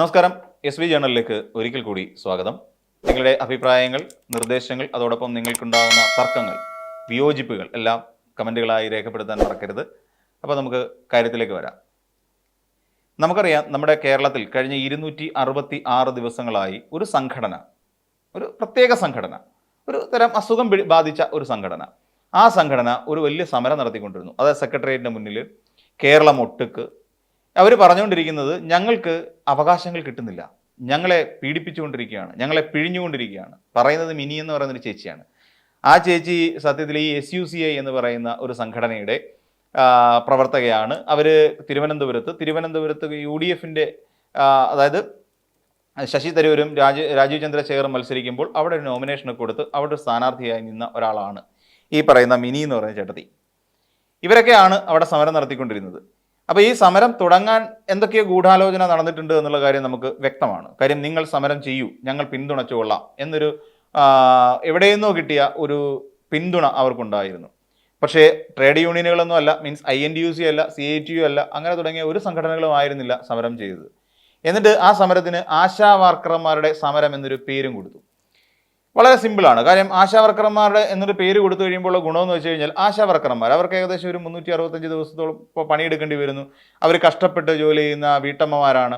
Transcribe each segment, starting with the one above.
നമസ്കാരം. S V ജേണലിലേക്ക് ഒരിക്കൽ കൂടി സ്വാഗതം. നിങ്ങളുടെ അഭിപ്രായങ്ങൾ നിർദ്ദേശങ്ങൾ അതോടൊപ്പം നിങ്ങൾക്കുണ്ടാകുന്ന തർക്കങ്ങൾ വിയോജിപ്പുകൾ എല്ലാം കമന്റുകളായി രേഖപ്പെടുത്താൻ മറക്കരുത്. അപ്പോൾ നമുക്ക് കാര്യത്തിലേക്ക് വരാം. നമുക്കറിയാം നമ്മുടെ കേരളത്തിൽ കഴിഞ്ഞ ഇരുന്നൂറ്റി അറുപത്തി ആറ് ദിവസങ്ങളായി ഒരു സംഘടന ഒരു പ്രത്യേക സംഘടന ഒരു തരം അസുഖം ബാധിച്ച ഒരു സംഘടന. ആ സംഘടന ഒരു വലിയ സമരം നടത്തിക്കൊണ്ടിരുന്നു. അതായത് സെക്രട്ടേറിയറ്റിന്റെ മുന്നിൽ കേരളം ഒട്ടുക്ക് അവർ പറഞ്ഞുകൊണ്ടിരിക്കുന്നത് ഞങ്ങൾക്ക് അവകാശങ്ങൾ കിട്ടുന്നില്ല. ഞങ്ങളെ പീഡിപ്പിച്ചുകൊണ്ടിരിക്കുകയാണ്. ഞങ്ങളെ പിഴിഞ്ഞുകൊണ്ടിരിക്കുകയാണ്. പറയുന്നത് മിനി എന്ന് പറയുന്നൊരു ചേച്ചിയാണ്. ആ ചേച്ചി സത്യത്തിൽ ഈ എസ് യു സി ഐ എന്ന് പറയുന്ന ഒരു സംഘടനയുടെ പ്രവർത്തകയാണ്. അവർ തിരുവനന്തപുരത്ത് തിരുവനന്തപുരത്ത് യു ഡി എഫിന്റെ അതായത് ശശി തരൂരും രാജ രാജീവ് ചന്ദ്രശേഖറും മത്സരിക്കുമ്പോൾ അവിടെ ഒരു നോമിനേഷനൊക്കെ കൊടുത്ത് അവിടെ ഒരു സ്ഥാനാർത്ഥിയായി നിന്ന ഒരാളാണ് ഈ പറയുന്ന മിനി എന്ന് പറയുന്ന ചേട്ടത്തി. ഇവരൊക്കെയാണ് അവിടെ സമരം നടത്തിക്കൊണ്ടിരുന്നത്. അപ്പോൾ ഈ സമരം തുടങ്ങാൻ എന്തൊക്കെയോ ഗൂഢാലോചന നടന്നിട്ടുണ്ട് എന്നുള്ള കാര്യം നമുക്ക് വ്യക്തമാണ്. കാര്യം നിങ്ങൾ സമരം ചെയ്യൂ ഞങ്ങൾ പിന്തുണച്ചുകൊള്ളാം എന്നൊരു എവിടെയെന്നോ കിട്ടിയ ഒരു പിന്തുണ അവർക്കുണ്ടായിരുന്നു. പക്ഷേ ട്രേഡ് യൂണിയനുകളൊന്നും അല്ല means I N D U C അല്ല സി ഐ ടി യു അല്ല അങ്ങനെ തുടങ്ങിയ ഒരു സംഘടനകളും ആയിരുന്നില്ല സമരം ചെയ്തത്. എന്നിട്ട് ആ സമരത്തിന് ആശാ വർക്കർമാരുടെ സമരം എന്നൊരു പേരും കൊടുത്തു. വളരെ സിമ്പിളാണ് കാര്യം ആശാ വർക്കർമാരുടെ എന്നൊരു പേര് കൊടുത്തു കഴിയുമ്പോൾ ഗുണം ഗുണമെന്ന് വെച്ച് കഴിഞ്ഞാൽ ആശാ വർക്കർമാർ അവർക്ക് ഏകദേശം ഒരു മുന്നൂറ്റി അറുപത്തഞ്ച് ദിവസത്തോളം ഇപ്പോൾ പണിയെടുക്കേണ്ടി വരുന്നു. അവർ കഷ്ടപ്പെട്ട് ജോലി ചെയ്യുന്ന വീട്ടമ്മമാരാണ്.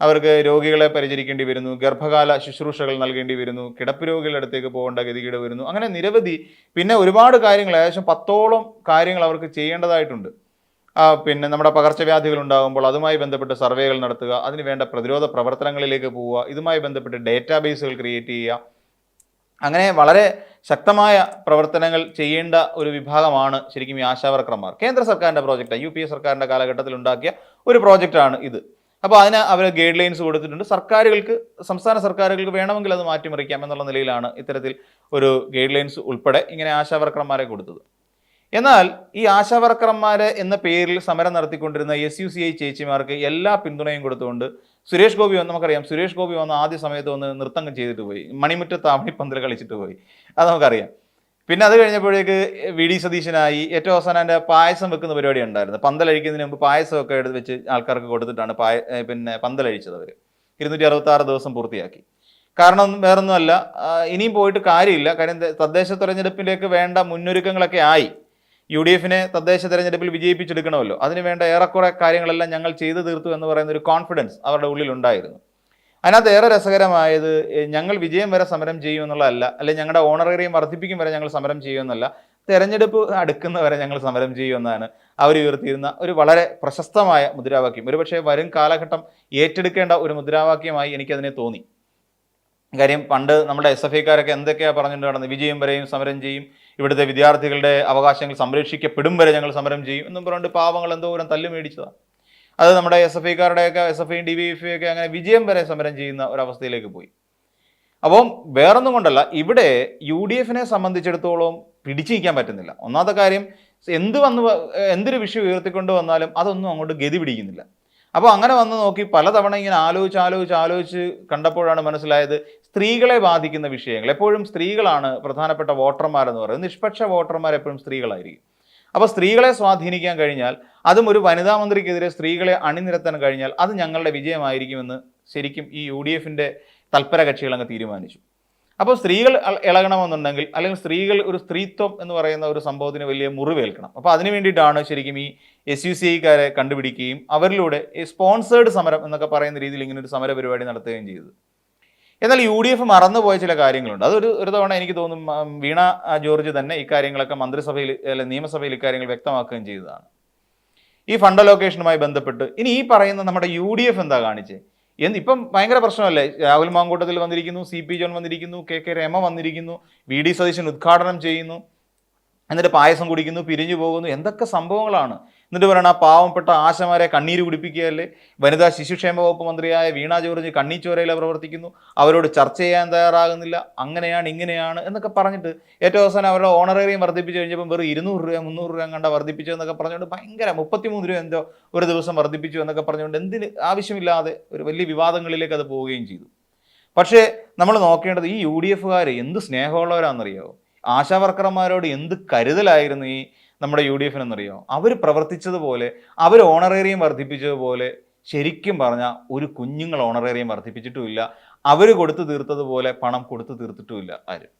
അവർക്ക് രോഗികളെ പരിചരിക്കേണ്ടി വരുന്നു. ഗർഭകാല ശുശ്രൂഷകൾ നൽകേണ്ടി വരുന്നു. കിടപ്പ് രോഗികളുടെ അടുത്തേക്ക് പോകേണ്ട ഗതികേട് വരുന്നു. അങ്ങനെ നിരവധി പിന്നെ ഒരുപാട് കാര്യങ്ങൾ ഏകദേശം പത്തോളം കാര്യങ്ങൾ അവർക്ക് ചെയ്യേണ്ടതായിട്ടുണ്ട്. പിന്നെ നമ്മുടെ പകർച്ചവ്യാധികൾ ഉണ്ടാകുമ്പോൾ അതുമായി ബന്ധപ്പെട്ട് സർവേകൾ നടത്തുക അതിന് വേണ്ട പ്രതിരോധ പ്രവർത്തനങ്ങളിലേക്ക് പോവുക ഇതുമായി ബന്ധപ്പെട്ട് ഡേറ്റാബേസുകൾ ക്രിയേറ്റ് ചെയ്യുക അങ്ങനെ വളരെ ശക്തമായ പ്രവർത്തനങ്ങൾ ചെയ്യേണ്ട ഒരു വിഭാഗമാണ് ശരിക്കും ഈ ആശാവർക്കർമാർ കേന്ദ്ര സർക്കാരിന്റെ പ്രോജക്റ്റാണ് യു പി എ സർക്കാരിന്റെ കാലഘട്ടത്തിൽ ഉണ്ടാക്കിയ ഒരു പ്രോജക്റ്റാണ് ഇത്. അപ്പോൾ അതിന് അവർ ഗൈഡ് ലൈൻസ് കൊടുത്തിട്ടുണ്ട്. സർക്കാരുകൾക്ക് സംസ്ഥാന സർക്കാരുകൾക്ക് വേണമെങ്കിൽ അത് മാറ്റിമറിക്കാം എന്നുള്ള നിലയിലാണ് ഇത്തരത്തിൽ ഒരു ഗൈഡ് ലൈൻസ് ഉൾപ്പെടെ ഇങ്ങനെ ആശാവർക്കർമാരെ കൊടുത്തത്. എന്നാൽ ഈ ആശാവർക്കർമാർ എന്ന പേരിൽ സമരം നടത്തിക്കൊണ്ടിരുന്ന എസ് യു സി ഐ ചേച്ചിമാർക്ക് എല്ലാ പിന്തുണയും കൊടുത്തുകൊണ്ട് സുരേഷ് ഗോപി വന്ന് നമുക്കറിയാം സുരേഷ് ഗോപി വന്ന് ആദ്യ സമയത്ത് വന്ന് നൃത്തം ചെയ്തിട്ട് പോയി. മണിമുറ്റത്ത് അവണിപ്പന്തൽ കളിച്ചിട്ട് പോയി. അത് നമുക്കറിയാം. പിന്നെ അത് കഴിഞ്ഞപ്പോഴേക്ക് വി ഡി സതീശനായി ഏറ്റവും അവസാനം എന്റെ പായസം വെക്കുന്ന പരിപാടി ഉണ്ടായിരുന്നു. പന്തലഴിക്കുന്നതിന് മുമ്പ് പായസമൊക്കെ എടുത്ത് വെച്ച് ആൾക്കാർക്ക് കൊടുത്തിട്ടാണ് പായ പിന്നെ പന്തലഴിച്ചത് അവർ ഇരുന്നൂറ്റി അറുപത്തി ആറ് ദിവസം പൂർത്തിയാക്കി. കാരണം വേറൊന്നുമല്ല ഇനിയും പോയിട്ട് കാര്യമില്ല. കാര്യം തദ്ദേശ തെരഞ്ഞെടുപ്പിലേക്ക് വേണ്ട മുന്നൊരുക്കങ്ങളൊക്കെ ആയി. യു ഡി എഫിനെ തദ്ദേശ തെരഞ്ഞെടുപ്പിൽ വിജയിപ്പിച്ചെടുക്കണമല്ലോ. അതിനുവേണ്ട ഏറെക്കുറെ കാര്യങ്ങളെല്ലാം ഞങ്ങൾ ചെയ്തു തീർത്തു എന്ന് പറയുന്ന ഒരു കോൺഫിഡൻസ് അവരുടെ ഉള്ളിൽ ഉണ്ടായിരുന്നു. അതിനകത്ത് ഏറെ രസകരമായത് ഞങ്ങൾ വിജയം വരെ സമരം ചെയ്യുമെന്നുള്ളതല്ല അല്ലെങ്കിൽ ഞങ്ങളുടെ ഓണറേറിയം വർദ്ധിപ്പിക്കും വരെ ഞങ്ങൾ സമരം ചെയ്യുമെന്നല്ല തെരഞ്ഞെടുപ്പ് അടുക്കുന്നവരെ ഞങ്ങൾ സമരം ചെയ്യുമെന്നാണ് അവർ ഉയർത്തിയിരുന്ന ഒരു വളരെ പ്രശസ്തമായ മുദ്രാവാക്യം. ഒരുപക്ഷെ വരും കാലഘട്ടം ഏറ്റെടുക്കേണ്ട ഒരു മുദ്രാവാക്യമായി എനിക്കതിനെ തോന്നി. കാര്യം പണ്ട് നമ്മുടെ എസ് എഫ് ഐക്കാരൊക്കെ എന്തൊക്കെയാണ് പറഞ്ഞിട്ട് നടന്നത് വിജയം വരെയും സമരം ചെയ്യും ഇവിടുത്തെ വിദ്യാർത്ഥികളുടെ അവകാശങ്ങൾ സംരക്ഷിക്കപ്പെടും വരെ ഞങ്ങൾ സമരം ചെയ്യും എന്നും പറഞ്ഞിട്ട് പാവങ്ങൾ എന്തോരം തല്ലു മേടിച്ചതാണ് അത് നമ്മുടെ S F ഐക്കാരുടെയൊക്കെ S F I D V F ഒക്കെ അങ്ങനെ വിജയം വരെ സമരം ചെയ്യുന്ന ഒരവസ്ഥയിലേക്ക് പോയി. അപ്പം വേറൊന്നും കൊണ്ടല്ല ഇവിടെ യു ഡി എഫിനെ സംബന്ധിച്ചിടത്തോളം പിടിച്ചു നിൽക്കാൻ പറ്റുന്നില്ല. ഒന്നാമത്തെ കാര്യം എന്ത് വന്ന് എന്തൊരു വിഷയം ഉയർത്തിക്കൊണ്ട് വന്നാലും അതൊന്നും അങ്ങോട്ട് ഗതി പിടിക്കുന്നില്ല. അപ്പോൾ അങ്ങനെ വന്ന് നോക്കി പലതവണ ഇങ്ങനെ ആലോചിച്ച് ആലോചിച്ച് ആലോചിച്ച് കണ്ടപ്പോഴാണ് മനസ്സിലായത് സ്ത്രീകളെ ബാധിക്കുന്ന വിഷയങ്ങൾ. എപ്പോഴും സ്ത്രീകളാണ് പ്രധാനപ്പെട്ട വോട്ടർമാരെന്ന് പറയുന്നത്. നിഷ്പക്ഷ വോട്ടർമാർ എപ്പോഴും സ്ത്രീകളായിരിക്കും. അപ്പോൾ സ്ത്രീകളെ സ്വാധീനിക്കാൻ കഴിഞ്ഞാൽ അതും ഒരു വനിതാ മന്ത്രിക്കെതിരെ സ്ത്രീകളെ അണിനിരത്താൻ കഴിഞ്ഞാൽ അത് ഞങ്ങളുടെ വിജയമായിരിക്കുമെന്ന് ശരിക്കും ഈ യു ഡി എഫിന്റെ തൽപര കക്ഷികൾ അങ്ങ് തീരുമാനിച്ചു. അപ്പോൾ സ്ത്രീകൾ ഇളകണമെന്നുണ്ടെങ്കിൽ അല്ലെങ്കിൽ സ്ത്രീകൾ ഒരു സ്ത്രീത്വം എന്ന് പറയുന്ന ഒരു സംഭവത്തിന് വലിയ മുറിവേൽക്കണം. അപ്പോൾ അതിനു വേണ്ടിയിട്ടാണ് ശരിക്കും ഈ എസ് യു സി ഐക്കാരെ കണ്ടുപിടിക്കുകയും അവരിലൂടെ സ്പോൺസേഡ് സമരം എന്നൊക്കെ പറയുന്ന രീതിയിൽ ഇങ്ങനെ ഒരു സമര പരിപാടി നടത്തുകയും ചെയ്തത്. എന്നാൽ യു ഡി എഫ് മറന്നുപോയ ചില കാര്യങ്ങളുണ്ട്. അതൊരു ഒരു തവണ എനിക്ക് തോന്നും വീണ ജോർജ് തന്നെ ഇക്കാര്യങ്ങളൊക്കെ മന്ത്രിസഭയിൽ അല്ലെ നിയമസഭയിൽ ഇക്കാര്യങ്ങൾ വ്യക്തമാക്കുകയും ചെയ്തതാണ്. ഈ ഫണ്ട് അലോക്കേഷനുമായി ബന്ധപ്പെട്ട് ഇനി ഈ പറയുന്ന നമ്മുടെ യു ഡി എഫ് എന്താ കാണിച്ചേ? എന്ത് ഇപ്പം ഭയങ്കര പ്രശ്നമല്ലേ? രാഹുൽ മാങ്കൂട്ടത്തിൽ വന്നിരിക്കുന്നു സി പി ജോൺ വന്നിരിക്കുന്നു കെ കെ രമ വന്നിരിക്കുന്നു വി ഡി സതീശൻ ഉദ്ഘാടനം ചെയ്യുന്നു എന്നിട്ട് പായസം കുടിക്കുന്നു പിരിഞ്ഞു പോകുന്നു. എന്തൊക്കെ സംഭവങ്ങളാണ്? എന്നിട്ട് പറയണ ആ പാവപ്പെട്ട ആശമാരെ കണ്ണീര് കുടിപ്പിക്കുകയല്ലേ? വനിതാ ശിശുക്ഷേമ വകുപ്പ് മന്ത്രിയായ വീണ ജോർജ് കണ്ണീച്ചോരയിലെ പ്രവർത്തിക്കുന്നു. അവരോട് ചർച്ച ചെയ്യാൻ തയ്യാറാകുന്നില്ല. അങ്ങനെയാണ് ഇങ്ങനെയാണ് എന്നൊക്കെ പറഞ്ഞിട്ട് ഏറ്റവും അവസാനം അവരുടെ ഓണറേറിയം വർദ്ധിപ്പിച്ച് കഴിഞ്ഞപ്പോൾ വെറും ഇരുന്നൂറ് രൂപ മുന്നൂറ് രൂപ കണ്ട വർദ്ധിപ്പിച്ചു എന്നൊക്കെ പറഞ്ഞുകൊണ്ട് ഭയങ്കര മുപ്പത്തിമൂന്ന് രൂപ എന്തോ ഒരു ദിവസം വർദ്ധിപ്പിച്ചു എന്നൊക്കെ പറഞ്ഞുകൊണ്ട് എന്തിന് ആവശ്യമില്ലാതെ ഒരു വലിയ വിവാദങ്ങളിലേക്ക് അത് പോവുകയും ചെയ്തു. പക്ഷേ നമ്മൾ നോക്കേണ്ടത് ഈ യു ഡി എഫുകാർ എന്ത് സ്നേഹമുള്ളവരാണെന്നറിയാമോ ആശാവർക്കർമാരോട് എന്ത് കരുതലായിരുന്നു ഈ നമ്മുടെ യു ഡി എഫിനെന്നറിയോ അവർ പ്രവർത്തിച്ചതുപോലെ അവർ ഓണറേറിയം വർദ്ധിപ്പിച്ചതുപോലെ ശരിക്കും പറഞ്ഞാൽ ഒരു കുഞ്ഞുങ്ങൾ ഓണറേറിയം വർദ്ധിപ്പിച്ചിട്ടുമില്ല. അവർ കൊടുത്തു തീർത്തതുപോലെ പണം കൊടുത്തു തീർത്തിട്ടുമില്ല ആരും.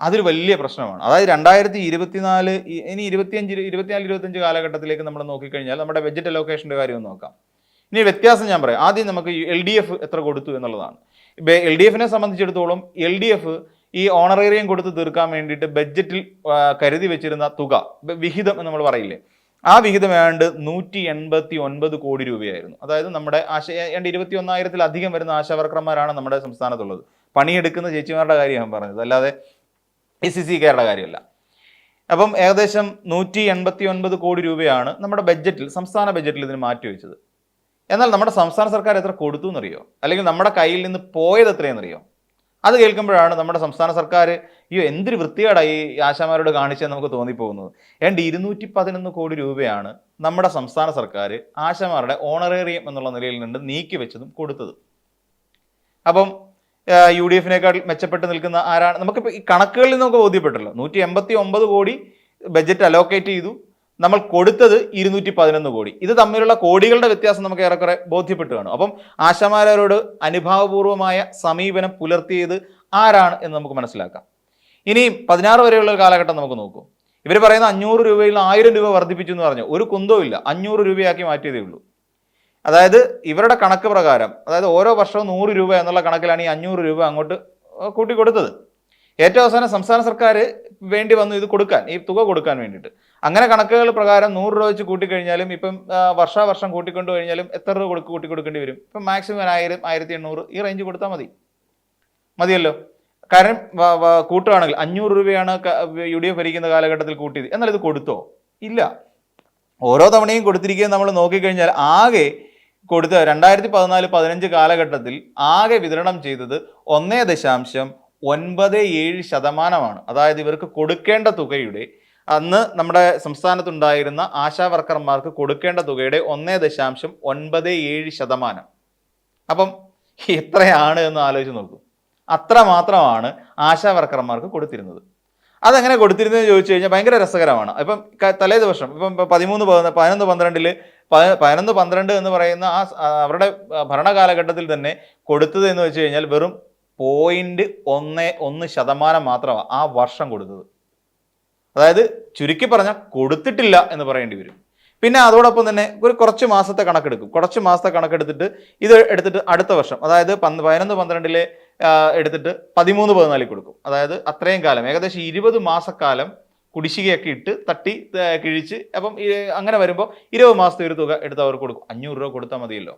അതൊരു വലിയ പ്രശ്നമാണ്. അതായത് രണ്ടായിരത്തി ഇരുപത്തിനാല് ഇനി ഇരുപത്തിയഞ്ച് ഇരുപത്തിനാല് ഇരുപത്തഞ്ച് കാലഘട്ടത്തിലേക്ക് നമ്മൾ നോക്കിക്കഴിഞ്ഞാൽ നമ്മുടെ ബജറ്റ് അലോക്കേഷന്റെ കാര്യം നോക്കാം. ഇനി വ്യത്യാസം ഞാൻ പറയാം. ആദ്യം നമുക്ക് എൽ ഡി എഫ് എത്ര കൊടുത്തു എന്നുള്ളതാണ്. എൽ ഡി എഫിനെ സംബന്ധിച്ചിടത്തോളം എൽ ഡി എഫ് ഈ ഓണറേറിയം കൊടുത്ത് തീർക്കാൻ വേണ്ടിയിട്ട് ബഡ്ജറ്റിൽ കരുതി വെച്ചിരുന്ന തുക വിഹിതം എന്ന് നമ്മൾ പറയില്ലേ ആ വിഹിതം ഏതാണ്ട് നൂറ്റി എൺപത്തി ഒൻപത് കോടി രൂപയായിരുന്നു. അതായത് നമ്മുടെ ആശ ഏതാണ്ട് ഇരുപത്തി ഒന്നായിരത്തിലധികം വരുന്ന ആശാവർക്കർമാരാണ് നമ്മുടെ സംസ്ഥാനത്തുള്ളത്. പണിയെടുക്കുന്ന ചേച്ചിമാരുടെ കാര്യമാണ് പറഞ്ഞത് അല്ലാതെ എസ് സി സി കെയറുടെ കാര്യമല്ല. അപ്പം ഏകദേശം നൂറ്റി എൺപത്തി ഒൻപത് കോടി രൂപയാണ് നമ്മുടെ ബഡ്ജറ്റിൽ സംസ്ഥാന ബഡ്ജറ്റിൽ ഇതിന് മാറ്റിവെച്ചത് എന്നാൽ നമ്മുടെ സംസ്ഥാന സർക്കാർ എത്ര കൊടുത്തു എന്നറിയോ? അല്ലെങ്കിൽ നമ്മുടെ കയ്യിൽ നിന്ന് പോയത് എത്രയെന്നറിയോ അത് കേൾക്കുമ്പോഴാണ് നമ്മുടെ സംസ്ഥാന സർക്കാർ അയ്യോ എന്തൊരു വൃത്തികേടായി ഈ ആശാമാരോട് കാണിച്ചെന്ന് നമുക്ക് തോന്നിപ്പോകുന്നത്. ഏണ്ട് ഇരുന്നൂറ്റി പതിനൊന്ന് കോടി രൂപയാണ് നമ്മുടെ സംസ്ഥാന സർക്കാർ ആശാമാരുടെ ഓണറേറിയം എന്നുള്ള നിലയിൽ നിന്ന് നീക്കി വെച്ചതും കൊടുത്തത്. അപ്പം യു ഡി എഫിനേക്കാൾ മെച്ചപ്പെട്ട് നിൽക്കുന്ന ആരാണ്? നമുക്കിപ്പോൾ ഈ കണക്കുകളിൽ നമുക്ക് ബോധ്യപ്പെട്ടല്ലോ. നൂറ്റി എൺപത്തി ഒമ്പത് കോടി ബജറ്റ് അലോക്കേറ്റ് ചെയ്തു. നമ്മൾ കൊടുത്തത് ഇരുന്നൂറ്റി പതിനൊന്ന് കോടി. ഇത് തമ്മിലുള്ള കോടികളുടെ വ്യത്യാസം നമുക്ക് ഏറെക്കുറെ ബോധ്യപ്പെട്ട് കാണും. അപ്പം ആശാമാരോട് അനുഭാവപൂർവമായ സമീപനം പുലർത്തിയത് ആരാണ് എന്ന് നമുക്ക് മനസ്സിലാക്കാം. ഇനി പതിനാറ് വരെയുള്ള ഒരു കാലഘട്ടം നമുക്ക് നോക്കൂ. ഇവർ പറയുന്ന അഞ്ഞൂറ് രൂപയിൽ ആയിരം രൂപ വർദ്ധിപ്പിച്ചു എന്ന് പറഞ്ഞു. ഒരു കുന്തവും ഇല്ല. അഞ്ഞൂറ് രൂപയാക്കി മാറ്റിയതേ ഉള്ളൂ. അതായത് ഇവരുടെ കണക്ക് പ്രകാരം അതായത് ഓരോ വർഷവും നൂറ് രൂപ എന്നുള്ള കണക്കിലാണ് ഈ അഞ്ഞൂറ് രൂപ അങ്ങോട്ട് കൂട്ടി കൊടുത്തത് ഏറ്റവും അവസാനം സംസ്ഥാന സർക്കാർ വേണ്ടി വന്നു ഇത് കൊടുക്കാൻ ഈ തുക കൊടുക്കാൻ വേണ്ടിയിട്ട്. അങ്ങനെ കണക്കുകൾ പ്രകാരം നൂറ് രൂപ വെച്ച് കൂട്ടിക്കഴിഞ്ഞാലും ഇപ്പം വർഷാവർഷം കൂട്ടിക്കൊണ്ടു കഴിഞ്ഞാലും എത്ര രൂപ കൊടുക്ക് കൂട്ടി കൊടുക്കേണ്ടി വരും? ഇപ്പം മാക്സിമം ആയിരം ആയിരത്തി എണ്ണൂറ് ഈ റേഞ്ച് കൊടുത്താൽ മതി. മതിയല്ലോ? കാരണം കൂട്ടുകയാണെങ്കിൽ അഞ്ഞൂറ് രൂപയാണ് യു ഡി എഫ് ഭരിക്കുന്ന കാലഘട്ടത്തിൽ കൂട്ടിയത്. എന്നാൽ ഇത് കൊടുത്തോ? ഇല്ല. ഓരോ തവണയും കൊടുത്തിരിക്കുകയും നമ്മൾ നോക്കിക്കഴിഞ്ഞാൽ ആകെ കൊടുത്ത രണ്ടായിരത്തി പതിനാല് പതിനഞ്ച് കാലഘട്ടത്തിൽ ആകെ വിതരണം ചെയ്തത് ഒന്നേ ദശാംശം ഒൻപത് ഏഴ് ശതമാനമാണ്. അതായത് ഇവർക്ക് കൊടുക്കേണ്ട തുകയുടെ അന്ന് നമ്മുടെ സംസ്ഥാനത്തുണ്ടായിരുന്ന ആശാ വർക്കർമാർക്ക് കൊടുക്കേണ്ട തുകയുടെ ഒന്നേ ദശാംശം ഒൻപത് ഏഴ് ശതമാനം. അപ്പം എത്രയാണ് എന്ന് ആലോചിച്ച് നോക്കൂ. അത്ര മാത്രമാണ് ആശാ വർക്കർമാർക്ക് കൊടുത്തിരുന്നത്. അതെങ്ങനെ കൊടുത്തിരുന്നത് ചോദിച്ചു കഴിഞ്ഞാൽ ഭയങ്കര രസകരമാണ്. ഇപ്പം തലേ ദിവസം ഇപ്പം പതിമൂന്ന് പതിനൊന്ന് പന്ത്രണ്ടിൽ പതിനൊന്ന് പന്ത്രണ്ട് എന്ന് പറയുന്ന ആ അവരുടെ ഭരണകാലഘട്ടത്തിൽ തന്നെ കൊടുത്തത് എന്ന് വെച്ച് കഴിഞ്ഞാൽ വെറും പോയിന്റ് ഒന്ന് ഒന്ന് ശതമാനം മാത്രമാണ് ആ വർഷം കൊടുത്തത്. അതായത് ചുരുക്കി പറഞ്ഞാൽ കൊടുത്തിട്ടില്ല എന്ന് പറയേണ്ടി വരും. പിന്നെ അതോടൊപ്പം തന്നെ ഒരു കുറച്ച് മാസത്തെ കണക്കെടുക്കും. കുറച്ച് മാസത്തെ കണക്കെടുത്തിട്ട് ഇത് എടുത്തിട്ട് അടുത്ത വർഷം അതായത് പന്ത് പതിനൊന്ന് പന്ത്രണ്ടിലെ എടുത്തിട്ട് പതിമൂന്ന് പതിനാലിൽ കൊടുക്കും. അതായത് അത്രയും കാലം ഏകദേശം ഇരുപത് മാസക്കാലം കുടിശ്ശികയൊക്കെ ഇട്ട് തട്ടി കിഴിച്ച് അപ്പം അങ്ങനെ വരുമ്പോൾ ഇരുപത് മാസത്തെ ഒരു തുക എടുത്ത് അവർക്ക് കൊടുക്കും. അഞ്ഞൂറ് രൂപ കൊടുത്താൽ മതിയല്ലോ.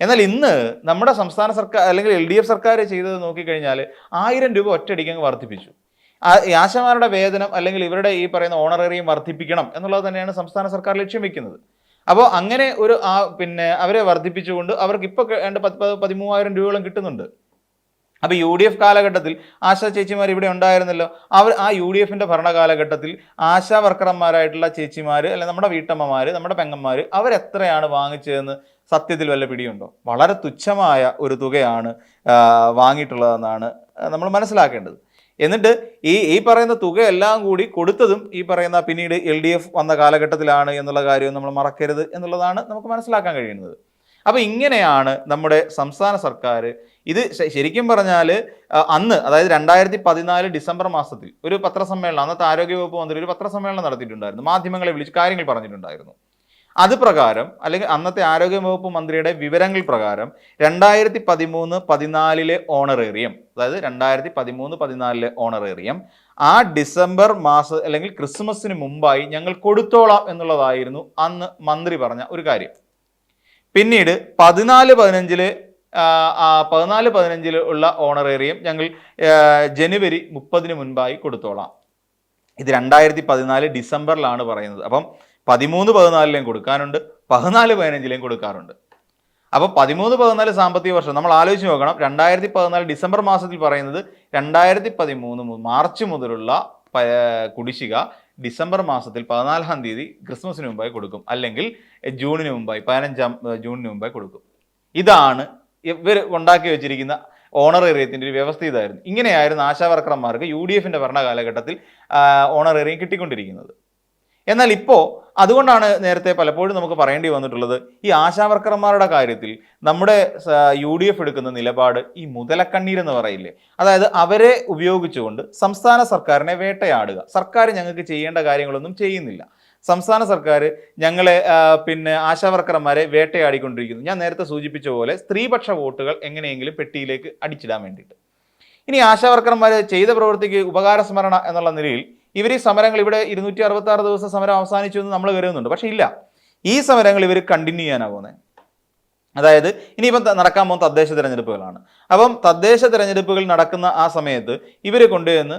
എന്നാൽ ഇന്ന് നമ്മുടെ സംസ്ഥാന സർക്കാർ അല്ലെങ്കിൽ എൽ ഡി എഫ് സർക്കാർ ചെയ്തത് നോക്കിക്കഴിഞ്ഞാൽ ആയിരം രൂപ ഒറ്റയടിക്ക് അങ്ങ് വർദ്ധിപ്പിച്ചു. ആശമാരുടെ വേതനം അല്ലെങ്കിൽ ഇവരുടെ ഈ പറയുന്ന ഓണറേറിയം വർദ്ധിപ്പിക്കണം എന്നുള്ളത് തന്നെയാണ് സംസ്ഥാന സർക്കാർ ലക്ഷ്യം വെക്കുന്നത്. അപ്പോൾ അങ്ങനെ ഒരു ആ പിന്നെ അവരെ വർദ്ധിപ്പിച്ചുകൊണ്ട് അവർക്ക് ഇപ്പോൾ രണ്ട് പത്ത് പതിമൂവായിരം രൂപയോളം കിട്ടുന്നുണ്ട്. അപ്പോൾ യു ഡി എഫ് കാലഘട്ടത്തിൽ ആശാ ചേച്ചിമാർ ഇവിടെ ഉണ്ടായിരുന്നല്ലോ. അവർ ആ യു ഡി എഫിന്റെ ഭരണകാലഘട്ടത്തിൽ ആശാ വർക്കർമാരായിട്ടുള്ള ചേച്ചിമാർ അല്ലെങ്കിൽ നമ്മുടെ വീട്ടമ്മമാർ നമ്മുടെ പെങ്ങന്മാർ അവരെത്രയാണ് വാങ്ങിച്ചതെന്ന് സത്യത്തിൽ വല്ല പിടിയുണ്ടോ? വളരെ തുച്ഛമായ ഒരു തുകയാണ് വാങ്ങിയിട്ടുള്ളതെന്നാണ് നമ്മൾ മനസ്സിലാക്കേണ്ടത്. എന്നിട്ട് ഈ ഈ പറയുന്ന തുക എല്ലാം കൂടി കൊടുത്തതും ഈ പറയുന്ന പിന്നീട് എൽ ഡി എഫ് വന്ന കാലഘട്ടത്തിലാണ് എന്നുള്ള കാര്യം നമ്മൾ മറക്കരുത് എന്നുള്ളതാണ് നമുക്ക് മനസ്സിലാക്കാൻ കഴിയുന്നത്. അപ്പോൾ ഇങ്ങനെയാണ് നമ്മുടെ സംസ്ഥാന സർക്കാർ ഇത് ശരിക്കും പറഞ്ഞാൽ അന്ന് അതായത് രണ്ടായിരത്തി പതിനാല് ഡിസംബർ മാസത്തിൽ ഒരു പത്രസമ്മേളനം അന്നത്തെ ആരോഗ്യവകുപ്പ് മന്ത്രി ഒരു പത്രസമ്മേളനം നടത്തിയിട്ടുണ്ടായിരുന്നു. മാധ്യമങ്ങളെ വിളിച്ച് കാര്യങ്ങൾ പറഞ്ഞിട്ടുണ്ടായിരുന്നു. അത് പ്രകാരം അല്ലെങ്കിൽ അന്നത്തെ ആരോഗ്യവകുപ്പ് മന്ത്രിയുടെ വിവരങ്ങൾ പ്രകാരം രണ്ടായിരത്തി പതിമൂന്ന് പതിനാലിലെ ഓണറേറിയം അതായത് രണ്ടായിരത്തി പതിമൂന്ന് പതിനാലിലെ ഓണറേറിയം ആ ഡിസംബർ മാസം അല്ലെങ്കിൽ ക്രിസ്മസിന് മുമ്പായി ഞങ്ങൾ കൊടുത്തോളാം എന്നുള്ളതായിരുന്നു അന്ന് മന്ത്രി പറഞ്ഞ ഒരു കാര്യം. പിന്നീട് പതിനാല് പതിനഞ്ചിൽ പതിനാല് പതിനഞ്ചിൽ ഉള്ള ഓണറേറിയം ഞങ്ങൾ ജനുവരി മുപ്പതിന് മുൻപായി കൊടുത്തോളാം. ഇത് രണ്ടായിരത്തി പതിനാല് ഡിസംബറിലാണ് പറയുന്നത്. അപ്പം പതിമൂന്ന് പതിനാലിലേയും കൊടുക്കാനുണ്ട് പതിനാല് പതിനഞ്ചിലേയും കൊടുക്കാറുണ്ട്. അപ്പോൾ പതിമൂന്ന് പതിനാല് സാമ്പത്തിക വർഷം നമ്മൾ ആലോചിച്ച് നോക്കണം. രണ്ടായിരത്തി പതിനാല് ഡിസംബർ മാസത്തിൽ പറയുന്നത് രണ്ടായിരത്തി പതിമൂന്ന് മാർച്ച് മുതലുള്ള കുടിശ്ശിക ഡിസംബർ മാസത്തിൽ പതിനാലാം തീയതി ക്രിസ്മസിന് മുമ്പായി കൊടുക്കും. അല്ലെങ്കിൽ ജൂണിന് മുമ്പായി പതിനഞ്ചാം ജൂണിന് മുമ്പായി കൊടുക്കും. ഇതാണ് ഇവർ ഉണ്ടാക്കി വെച്ചിരിക്കുന്ന ഓണറേറിയത്തിന്റെ ഒരു വ്യവസ്ഥ ഇതായിരുന്നു. ഇങ്ങനെയായിരുന്നു ആശാ വർക്കർമാർക്ക് യു ഡി എഫിന്റെ ഭരണ കാലഘട്ടത്തിൽ ഓണറേറിയം കിട്ടിക്കൊണ്ടിരിക്കുന്നത്. എന്നാൽ ഇപ്പോൾ അതുകൊണ്ടാണ് നേരത്തെ പലപ്പോഴും നമുക്ക് പറയേണ്ടി വന്നിട്ടുള്ളത് ഈ ആശാവർക്കർമാരുടെ കാര്യത്തിൽ നമ്മുടെ യു ഡി എഫ് എടുക്കുന്ന നിലപാട് ഈ മുതലക്കണ്ണീർ എന്ന് പറയില്ലേ? അതായത് അവരെ ഉപയോഗിച്ചുകൊണ്ട് സംസ്ഥാന സർക്കാരിനെ വേട്ടയാടുക. സർക്കാർ ഞങ്ങൾക്ക് ചെയ്യേണ്ട കാര്യങ്ങളൊന്നും ചെയ്യുന്നില്ല. സംസ്ഥാന സർക്കാർ ഞങ്ങളെ പിന്നെ ആശാവർക്കർമാരെ വേട്ടയാടിക്കൊണ്ടിരിക്കുന്നു. ഞാൻ നേരത്തെ സൂചിപ്പിച്ച പോലെ സ്ത്രീപക്ഷ വോട്ടുകൾ എങ്ങനെയെങ്കിലും പെട്ടിയിലേക്ക് അടിച്ചിടാൻ വേണ്ടിയിട്ട്. ഇനി ആശാവർക്കർമാർ ചെയ്ത പ്രവൃത്തിക്ക് ഉപകാരസ്മരണ എന്നുള്ള നിലയിൽ ഇവർ ഈ സമരങ്ങൾ ഇവിടെ ഇരുന്നൂറ്റി അറുപത്തി ആറ് ദിവസം സമരം അവസാനിച്ചു എന്ന് നമ്മൾ കരുതുന്നുണ്ട്. പക്ഷേ ഇല്ല. ഈ സമരങ്ങൾ ഇവർ കണ്ടിന്യൂ ചെയ്യാനാകുന്നത് അതായത് ഇനിയിപ്പം നടക്കാൻ പോകുന്ന തദ്ദേശ തിരഞ്ഞെടുപ്പുകളാണ്. അപ്പം തദ്ദേശ തിരഞ്ഞെടുപ്പുകൾ നടക്കുന്ന ആ സമയത്ത് ഇവർ കൊണ്ടുവന്ന്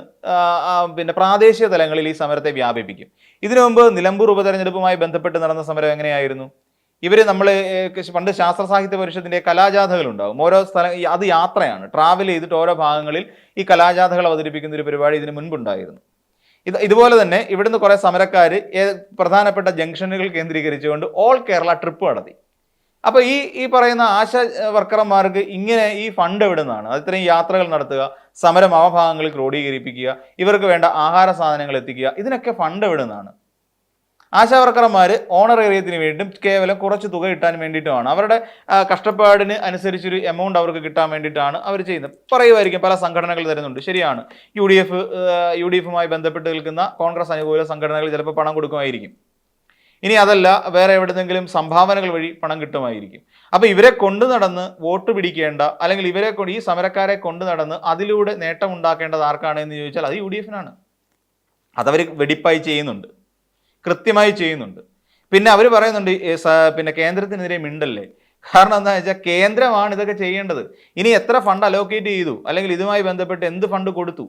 പിന്നെ പ്രാദേശിക തലങ്ങളിൽ ഈ സമരത്തെ വ്യാപിപ്പിക്കും. ഇതിനു മുമ്പ് നിലമ്പൂർ ഉപതെരഞ്ഞെടുപ്പുമായി ബന്ധപ്പെട്ട് നടന്ന സമരം എങ്ങനെയായിരുന്നു? ഇവർ നമ്മൾ പണ്ട് ശാസ്ത്ര സാഹിത്യ പരിഷത്തിന്റെ കലാജാഥകൾ ഉണ്ടാവും ഓരോ സ്ഥലം അത് യാത്രയാണ്. ട്രാവൽ ചെയ്തിട്ട് ഓരോ ഭാഗങ്ങളിൽ ഈ കലാജാഥകൾ അവതരിപ്പിക്കുന്ന ഒരു പരിപാടി ഇതിന് മുൻപുണ്ടായിരുന്നു. ഇത് ഇതുപോലെ തന്നെ ഇവിടുന്ന് കുറേ സമരക്കാർ പ്രധാനപ്പെട്ട ജംഗ്ഷനുകൾ കേന്ദ്രീകരിച്ചുകൊണ്ട് ഓൾ കേരള ട്രിപ്പ് നടത്തി. അപ്പോൾ ഈ ഈ പറയുന്ന ആശ വർക്കർമാർക്ക് ഇങ്ങനെ ഈ ഫണ്ട് എവിടെ നിന്നാണ് ഇത്രയും യാത്രകൾ നടത്തുക സമരം അവഭാഗങ്ങളിൽ ഭാഗങ്ങളിൽ ക്രോഡീകരിപ്പിക്കുക ഇവർക്ക് വേണ്ട ആഹാര സാധനങ്ങൾ എത്തിക്കുക ഇതിനൊക്കെ ഫണ്ട് എവിടെ നിന്നാണ് ആശാ വർക്കർമാർ ഓണർ ഏരിയത്തിന് വേണ്ടിയിട്ടും കേവലം കുറച്ച് തുക കിട്ടാൻ വേണ്ടിയിട്ടുമാണ് അവരുടെ കഷ്ടപ്പാടിന് അനുസരിച്ചൊരു എമൗണ്ട് അവർക്ക് കിട്ടാൻ വേണ്ടിയിട്ടാണ് അവർ ചെയ്യുന്നത്. പറയുമായിരിക്കും പല സംഘടനകൾ തരുന്നുണ്ട്. ശരിയാണ്. U D F U D എഫുമായി ബന്ധപ്പെട്ട് നിൽക്കുന്ന കോൺഗ്രസ് അനുകൂല സംഘടനകൾ ചിലപ്പോൾ പണം കൊടുക്കുമായിരിക്കും. ഇനി അതല്ല വേറെ എവിടെന്നെങ്കിലും സംഭാവനകൾ വഴി പണം കിട്ടുമായിരിക്കും. അപ്പോൾ ഇവരെ കൊണ്ടു നടന്ന് വോട്ട് പിടിക്കേണ്ട അല്ലെങ്കിൽ ഇവരെ കൊണ്ട് ഈ സമരക്കാരെ കൊണ്ടു നടന്ന് അതിലൂടെ നേട്ടം ഉണ്ടാക്കേണ്ടത് ആർക്കാണ് എന്ന് ചോദിച്ചാൽ അത് യു ഡി എഫിനാണ് അതവർ വെടിപ്പായി ചെയ്യുന്നുണ്ട്. കൃത്യമായി ചെയ്യുന്നുണ്ട്. പിന്നെ അവർ പറയുന്നുണ്ട് പിന്നെ കേന്ദ്രത്തിനെതിരെ മിണ്ടല്ലേ? കാരണം എന്താ വെച്ചാൽ കേന്ദ്രമാണ് ഇതൊക്കെ ചെയ്യേണ്ടത്. ഇനി എത്ര ഫണ്ട് അലോക്കേറ്റ് ചെയ്തു? അല്ലെങ്കിൽ ഇതുമായി ബന്ധപ്പെട്ട് എന്ത് ഫണ്ട് കൊടുത്തു?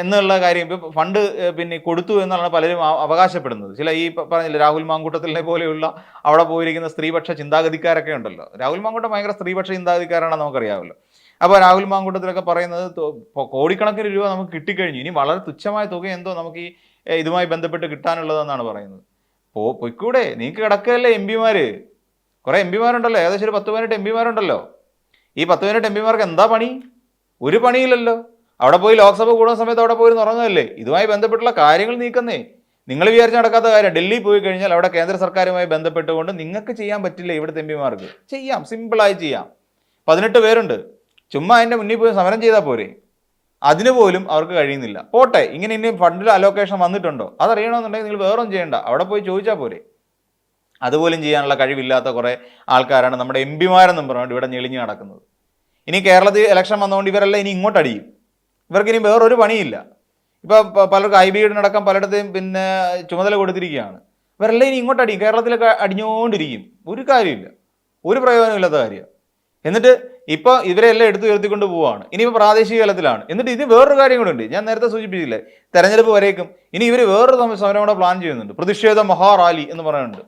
എന്നുള്ള കാര്യം ഇപ്പം ഫണ്ട് പിന്നെ കൊടുത്തു എന്നാണ് പലരും അവകാശപ്പെടുന്നത്. ചില ഈ പറഞ്ഞില്ല രാഹുൽ മാങ്കൂട്ടത്തിലെ പോലെയുള്ള അവിടെ പോയിരിക്കുന്ന സ്ത്രീപക്ഷ ചിന്താഗതിക്കാരൊക്കെ ഉണ്ടല്ലോ. രാഹുൽ മാങ്കൂട്ടം ഭയങ്കര സ്ത്രീപക്ഷ ചിന്താഗതിക്കാരാണെന്ന് നമുക്കറിയാമല്ലോ. അപ്പോൾ രാഹുൽ മാങ്കൂട്ടത്തിലൊക്കെ പറയുന്നത് കോടിക്കണക്കിന് രൂപ നമുക്ക് കിട്ടിക്കഴിഞ്ഞു. ഇനി വളരെ തുച്ഛമായ തുക എന്തോ നമുക്ക് ഈ ഇതുമായി ബന്ധപ്പെട്ട് കിട്ടാനുള്ളതെന്നാണ് പറയുന്നത്. പോ പൊയ്ക്കൂടെ നിങ്ങൾക്ക് കിടക്കുകയല്ലേ എം പിമാർ കുറേ എം പിമാരുണ്ടല്ലോ ഏകദേശം ഒരു പത്ത് പതിനെട്ട് എം പിമാരുണ്ടല്ലോ. ഈ പത്ത് പതിനെട്ട് എം പിമാർക്ക് എന്താ പണി? ഒരു പണിയില്ലല്ലോ. അവിടെ പോയി ലോക്സഭ കൂടുന്ന സമയത്ത് അവിടെ പോയി ഉറങ്ങുകയല്ലേ? ഇതുമായി ബന്ധപ്പെട്ടുള്ള കാര്യങ്ങൾ നീക്കുന്നേ. നിങ്ങൾ വിചാരിച്ച് നടക്കാത്ത കാര്യം ഡൽഹി പോയി കഴിഞ്ഞാൽ അവിടെ കേന്ദ്ര സർക്കാരുമായി ബന്ധപ്പെട്ടുകൊണ്ട് നിങ്ങൾക്ക് ചെയ്യാൻ പറ്റില്ല ഇവിടുത്തെ എം പിമാർക്ക്? ചെയ്യാം സിമ്പിളായി ചെയ്യാം. പതിനെട്ട് പേരുണ്ട്. ചുമ്മാ അതിന്റെ മുന്നിൽ പോയി സമരം ചെയ്താൽ പോരെ. അതിന് പോലും അവർക്ക് കഴിയുന്നില്ല. പോട്ടെ ഇങ്ങനെ ഇനി ഫണ്ടിൽ അലോക്കേഷൻ വന്നിട്ടുണ്ടോ? അതറിയണമെന്നുണ്ടെങ്കിൽ നിങ്ങൾ വേറൊന്നും ചെയ്യണ്ട. അവിടെ പോയി ചോദിച്ചാൽ പോരെ. അതുപോലും ചെയ്യാനുള്ള കഴിവില്ലാത്ത കുറേ ആൾക്കാരാണ് നമ്മുടെ എം പിമാരെന്നും പറഞ്ഞുകൊണ്ട് ഇവിടെ ഞെളിഞ്ഞ് നടക്കുന്നത്. ഇനി കേരളത്തിൽ ഇലക്ഷൻ വന്നുകൊണ്ട് ഇവരെല്ലാം ഇനി ഇങ്ങോട്ട് അടിയും. ഇവർക്ക് ഇനി വേറൊരു പണിയില്ല. ഇപ്പോൾ പലർക്കും ഐ ബി അടക്കം പലയിടത്തെയും പിന്നെ ചുമതല കൊടുത്തിരിക്കുകയാണ്. ഇവരെല്ലാം ഇനി ഇങ്ങോട്ട് അടിയും. കേരളത്തിലൊക്കെ അടിഞ്ഞുകൊണ്ടിരിക്കും ഒരു കാര്യമില്ല ഒരു പ്രയോജനമില്ലാത്ത കാര്യം എന്നിട്ട് ഇപ്പോൾ ഇവരെല്ലാം എടുത്തു ഉയർത്തിക്കൊണ്ട് പോവുകയാണ് ഇനിയിപ്പോൾ പ്രാദേശിക തലത്തിലാണ് എന്നിട്ട് ഇത് വേറൊരു കാര്യം കൂടെ ഉണ്ട്. ഞാൻ നേരത്തെ സൂചിപ്പിച്ചില്ലേ? തെരഞ്ഞെടുപ്പ് വരേക്കും. ഇനി ഇവർ വേറൊരു സമ- സമരം കൂടെ പ്ലാൻ ചെയ്യുന്നുണ്ട്. പ്രതിഷേധ മഹാറാലി എന്ന് പറയുന്നുണ്ട്.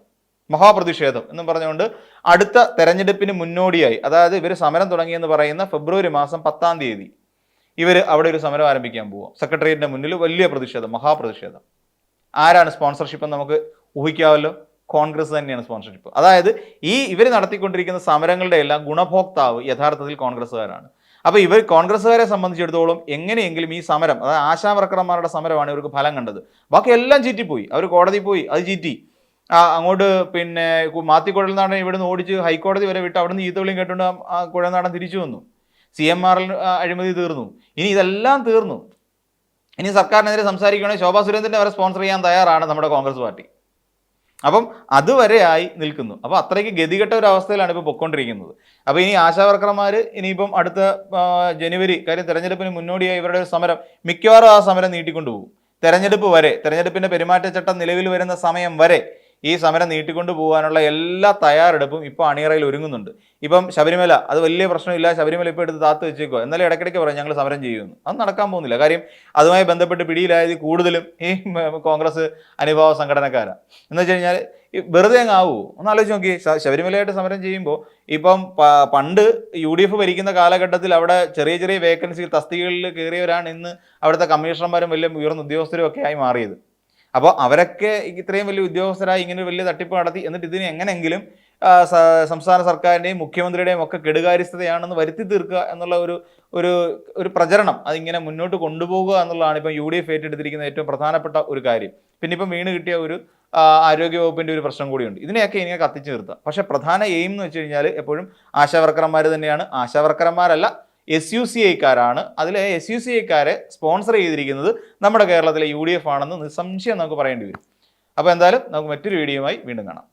മഹാപ്രതിഷേധം എന്ന് പറഞ്ഞുകൊണ്ട് അടുത്ത തെരഞ്ഞെടുപ്പിന് മുന്നോടിയായി. അതായത് ഇവർ സമരം തുടങ്ങിയെന്ന് പറയുന്ന ഫെബ്രുവരി മാസം പത്താം തീയതി ഇവർ അവിടെ ഒരു സമരം ആരംഭിക്കാൻ പോവാം. സെക്രട്ടേറിയറ്റിന്റെ മുന്നിൽ വലിയ പ്രതിഷേധം മഹാപ്രതിഷേധം. ആരാണ് സ്പോൺസർഷിപ്പ് നമുക്ക് ഊഹിക്കാമല്ലോ? കോൺഗ്രസ് തന്നെയാണ് സ്പോൺസർഷിപ്പ് അതായത് ഈ ഇവർ നടത്തിക്കൊണ്ടിരിക്കുന്ന സമരങ്ങളുടെ എല്ലാം ഗുണഭോക്താവ് യഥാർത്ഥത്തിൽ കോൺഗ്രസ്സുകാരാണ്. അപ്പോൾ ഇവർ കോൺഗ്രസ്സുകാരെ സംബന്ധിച്ചിടത്തോളം എങ്ങനെയെങ്കിലും ഈ സമരം അതായത് ആശാ വർക്കർമാരുടെ സമരമാണ് ഇവർക്ക് ഫലം കണ്ടത്. ബാക്കി എല്ലാം ചീറ്റിപ്പോയി. അവർ കോടതി പോയി അത് ചീറ്റി. അങ്ങോട്ട് പിന്നെ മാത്തിക്കുഴൽ നാടൻ ഇവിടെ ഇവിടുന്ന് ഓടിച്ച് ഹൈക്കോടതി വരെ വിട്ട് അവിടുന്ന് ഈത്തവിളിയും കേട്ടുകൊണ്ട് ആ- കുഴൽ നാടൻ തിരിച്ചു വന്നു. സി എം ആറിൽ അഴിമതി തീർന്നു. ഇനി ഇതെല്ലാം തീർന്നു. ഇനി സർക്കാരിനെതിരെ സംസാരിക്കുകയാണെങ്കിൽ ശോഭാ സുരേന്ദ്രനെ വരെ സ്പോൺസർ ചെയ്യാൻ തയ്യാറാണ് നമ്മുടെ കോൺഗ്രസ് പാർട്ടി. അപ്പം അതുവരെയായി നിൽക്കുന്നു. അപ്പോൾ അത്രയ്ക്ക് ഗതികെട്ട ഒരു അവസ്ഥയിലാണ് ഇപ്പോൾ പൊയ്ക്കൊണ്ടിരിക്കുന്നത്. അപ്പോൾ ഇനി ആശാവർക്കർമാർ ഇനിയിപ്പം അടുത്ത ജനുവരി കാര്യം തെരഞ്ഞെടുപ്പിന് മുന്നോടിയായി ഇവരുടെ ഒരു സമരം മിക്കവാറും ആ സമരം നീട്ടിക്കൊണ്ടുപോകും. തെരഞ്ഞെടുപ്പ് വരെ തെരഞ്ഞെടുപ്പിന്റെ പെരുമാറ്റച്ചട്ടം നിലവിൽ വരുന്ന സമയം വരെ ഈ സമരം നീട്ടിക്കൊണ്ടു പോകാനുള്ള എല്ലാ തയ്യാറെടുപ്പും ഇപ്പോൾ അണിയറയിൽ ഒരുങ്ങുന്നുണ്ട്. ഇപ്പം ശബരിമല അത് വലിയ പ്രശ്നമില്ല. ശബരിമല ഇപ്പോൾ എടുത്ത് താത്ത് വെച്ചേക്കുക എന്നാലും ഇടയ്ക്കിടയ്ക്ക് പറയാം ഞങ്ങൾ സമരം ചെയ്യുമെന്ന്. അത് നടക്കാൻ പോകുന്നില്ല. കാര്യം അതുമായി ബന്ധപ്പെട്ട് പിടിയിലായത് കൂടുതലും ഈ കോൺഗ്രസ് അനുഭവ സംഘടനക്കാരാണ് എന്ന് വെച്ച് കഴിഞ്ഞാൽ വെറുതെ അങ്ങ് ആവുമോ ഒന്ന് ആലോചിച്ച് നോക്കി ശബരിമലയായിട്ട് സമരം ചെയ്യുമ്പോൾ ഇപ്പം പണ്ട് യു ഡി എഫ് ഭരിക്കുന്ന കാലഘട്ടത്തിൽ അവിടെ ചെറിയ ചെറിയ വേക്കൻസി തസ്തികകളിൽ കയറിയവരാണ് ഇന്ന് അവിടുത്തെ കമ്മീഷണർമാരും വലിയ ഉയർന്ന ഉദ്യോഗസ്ഥരും ഒക്കെ ആയി മാറിയത്. അപ്പോൾ അവരൊക്കെ ഇത്രയും വലിയ ഉദ്യോഗസ്ഥരായി ഇങ്ങനെ വലിയ തട്ടിപ്പ് നടത്തി എന്നിട്ട് ഇതിനെ എങ്ങനെയെങ്കിലും സംസ്ഥാന സർക്കാരിന്റെയും മുഖ്യമന്ത്രിയുടെയും ഒക്കെ കെടുകാര്യസ്ഥതയാണെന്ന് വരുത്തി തീർക്കുക എന്നുള്ള ഒരു ഒരു ഒരു പ്രചരണം അതിങ്ങനെ മുന്നോട്ട് കൊണ്ടുപോകുക എന്നുള്ളതാണ് ഇപ്പം യു ഡി എഫ് ഏറ്റെടുത്തിരിക്കുന്ന ഏറ്റവും പ്രധാനപ്പെട്ട ഒരു കാര്യം. പിന്നെ ഇപ്പം വീണ് കിട്ടിയ ഒരു ആരോഗ്യവകുപ്പിന്റെ ഒരു പ്രശ്നം കൂടിയുണ്ട്. ഇതിനെയൊക്കെ ഇങ്ങനെ കത്തിച്ചു നിർത്തുക പക്ഷേ പ്രധാന എയിം എന്ന് വെച്ച് കഴിഞ്ഞാൽ എപ്പോഴും ആശാവർക്കർമാർ തന്നെയാണ്. ആശാവർക്കർമാരല്ല എസ് യു സി ഐക്കാരാണ് അതിൽ എസ് യു സി ഐക്കാരെ സ്പോൺസർ ചെയ്തിരിക്കുന്നത് നമ്മുടെ കേരളത്തിലെ യു ഡി എഫ് ആണെന്ന് നിസ്സംശയം നമുക്ക് പറയേണ്ടി വരും. അപ്പോൾ എന്തായാലും നമുക്ക് മറ്റൊരു വീഡിയോയുമായി വീണ്ടും കാണാം.